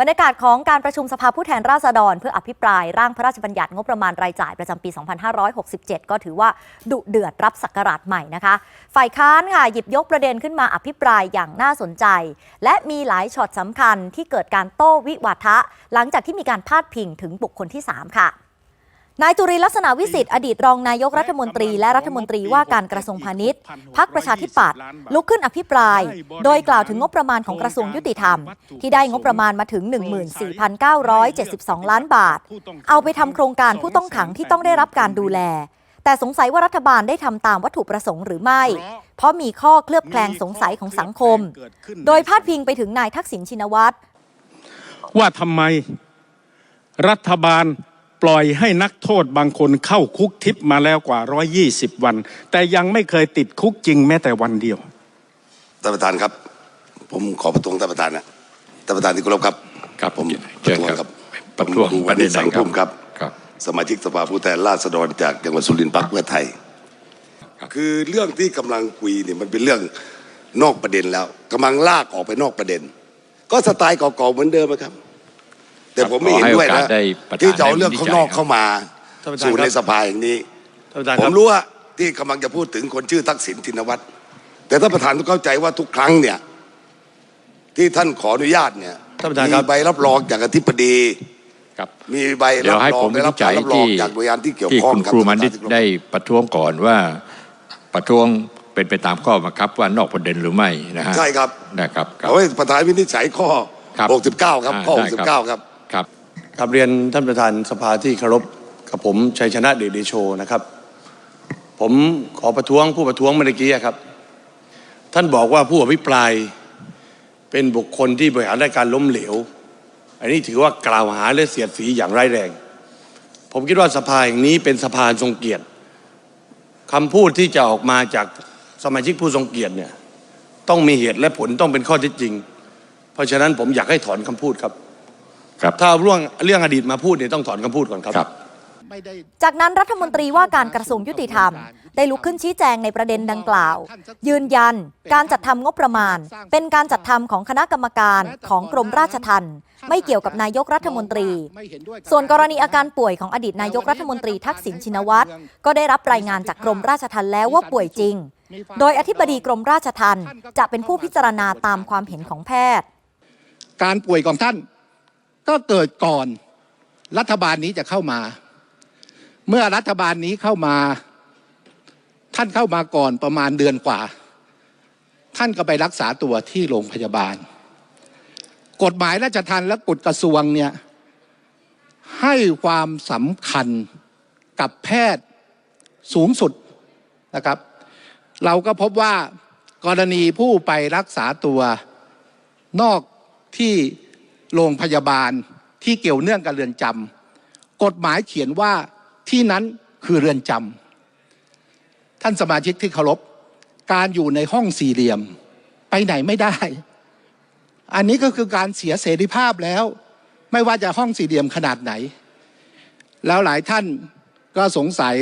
บรรยากาศของการประชุมสภาผู้แทนราษฎร เพื่ออภิปรายร่างพระราชบัญญัติงบประมาณรายจ่ายประจำปี 2567 ก็ถือว่าดุเดือดรับศักราชใหม่นะคะ ฝ่ายค้านค่ะหยิบยกประเด็นขึ้นมาอภิปรายอย่างน่าสนใจ และมีหลายช็อตสำคัญที่เกิดการโต้วิวาทะ หลังจากที่มีการพาดพิงถึงบุคคลที่ 3 ค่ะ นายจุรินทร์ลักษณะวิสิทธิ์อดีตรองนายกรัฐมนตรีและรัฐมนตรีว่าการกระทรวงพาณิชย์พักประชาธิปัตย์ลุกขึ้นอภิปราย โดยกล่าวถึงงบประมาณของกระทรวงยุติธรรม ที่ได้งบประมาณมาถึง 14,972 ล้านบาท เอาไปทำโครงการผู้ต้องขังที่ต้องได้รับการดูแล แต่สงสัยว่ารัฐบาลได้ทำตามวัตถุประสงค์หรือไม่ เพราะมีข้อเคลือบแคลงสงสัยของสังคม โดยพาดพิงไปถึงนายทักษิณชินวัตรว่าทำไมรัฐบาล ปล่อยให้นักโทษบางคนเข้าคุกทิพย์มาแล้วกว่า 120 วัน แต่ยังไม่เคยติดคุกจริงแม้แต่วันเดียวท่านประธานครับ ผมขอประท้วงท่านประธานนะท่านประธานที่เคารพครับครับผมเชิญครับประท้วงผมประเด็นไหนสังครัคบมครับครับ สมาชิกสภาผู้แทนราษฎรจากจังหวัดสุรินทร์พรรคเพื่อไทยครับคือเรื่องที่กำลังคุยเนี่ยมันเป็นเรื่องนอกประเด็นแล้วกำลังลากออกไปนอกประเด็น ก็สไตล์เก่าๆเหมือนเดิมอะครับ แต่ผมไม่เห็นด้วยขอให้นะโอกาสได้ประธานที่จะเอาเรื่องข้างนอกให้วินิจฉัยเข้ามาท่านประธานสู่ครับในสภาอย่างนี้ท่านประธานผครัมบรู้ว่าที่กำลังจะพูดถึงคนชื่อทักษิณชินวัตรแต่ท่านประธานต้องเข้าใจว่าทุกครั้งเนี่ย ที่ท่านขออนุญาตเนี่ยท่านประธานครับมีใบรับรองจากอธิบดีครับมีใบเดี๋รัยวบให้รอผงมได้วิรับจัการยรับรองที่จากหน่วยงานที่เกี่ยวที่ข้องคุณรับครูมานิตท่านประธานได้ประท้วงก่อนว่าประท้วงเป็นไปตามข้อบังคับว่านอกประเด็นหรือไม่นะฮะใช่ครับนะครับครับเอาไว้ประธานวินิจฉัยข้อครับ69 ครับข้ออ่าได้ครับ69 ครับ ครับครับเรียนท่านประธานสภาที่เคารพกับผมชัยชนะเดชเดโชนะครับ ผมขอประท้วงผู้ประท้วงเมื่อกี้ครับ ท่านบอกว่าผู้อภิปรายเป็นบุคคลที่บริหารราชการล้มเหลว อันนี้ถือว่ากล่าวหาและเสียดสีอย่างร้ายแรง ผมคิดว่าสภาแห่งนี้เป็นสภาทรงเกียรติคำพูดที่จะออกมาจากสมาชิกผู้ทรงเกียรติเนี่ยต้องมีเหตุและผลต้องเป็นข้อเท็จจริง เพราะฉะนั้นผมอยากให้ถอนคำพูดครับ ครับถ้าเอาเรื่องเรื่องอดีตมาพูดเนี่ยต้องถอนคำพูดก่อนครับครับ จากนั้นรัฐมนตรีว่าการกระทรวงยุติธรรม ได้ลุกขึ้นชี้แจงในประเด็นดังกล่าว ยืนยัน การจัดทำงบประมาณ เป็นการจัดทำของคณะกรรมการของกรมราชทัณฑ์ไม่เกี่ยวกับนายกรัฐมนตรี ส่วนกรณีอาการป่วยของอดีตนายกรัฐมนตรีทักษิณชินวัตรก็ได้รับรายงานจากกรมราชทัณฑ์แล้วว่าป่วยจริง โดยอธิบดีกรมราชทัณฑ์จะเป็นผู้พิจารณาตามความเห็นของแพทย์ การป่วยของท่าน ก็เกิดก่อนรัฐบาลนี้จะเข้ามา เมื่อรัฐบาลนี้เข้ามา ท่านเข้ามาก่อนประมาณเดือนกว่า ท่านก็ไปรักษาตัวที่โรงพยาบาล กฎหมายราชทัณฑ์และกฎกระทรวงเนี่ยให้ความสำคัญกับแพทย์สูงสุดนะครับ เราก็พบว่ากรณีผู้ไปรักษาตัวนอกที่ โรงพยาบาลที่เกี่ยวเนื่องกับเรือนจำกฎหมายเขียนว่าที่นั้นคือเรือนจำท่านสมาชิกที่เคารพการอยู่ในห้องสี่เหลี่ยม ไปไหนไม่ได้ อันนี้ก็คือการเสียเสรีภาพแล้ว ไม่ว่าจะห้องสี่เหลี่ยมขนาดไหน แล้วหลายท่านก็สงสัย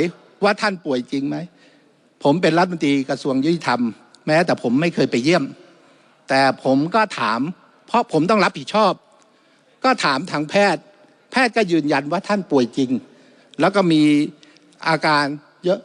ว่าท่านป่วยจริงไหม ผมเป็นรัฐมนตรีกระทรวงยุติธรรม แม้แต่ผมไม่เคยไปเยี่ยม แต่ผมก็ถาม เพราะผมต้องรับผิดชอบ ก็ถามทางแพทย์ แพทย์ก็ยืนยันว่าท่านป่วยจริง แล้วก็มีอาการเยอะ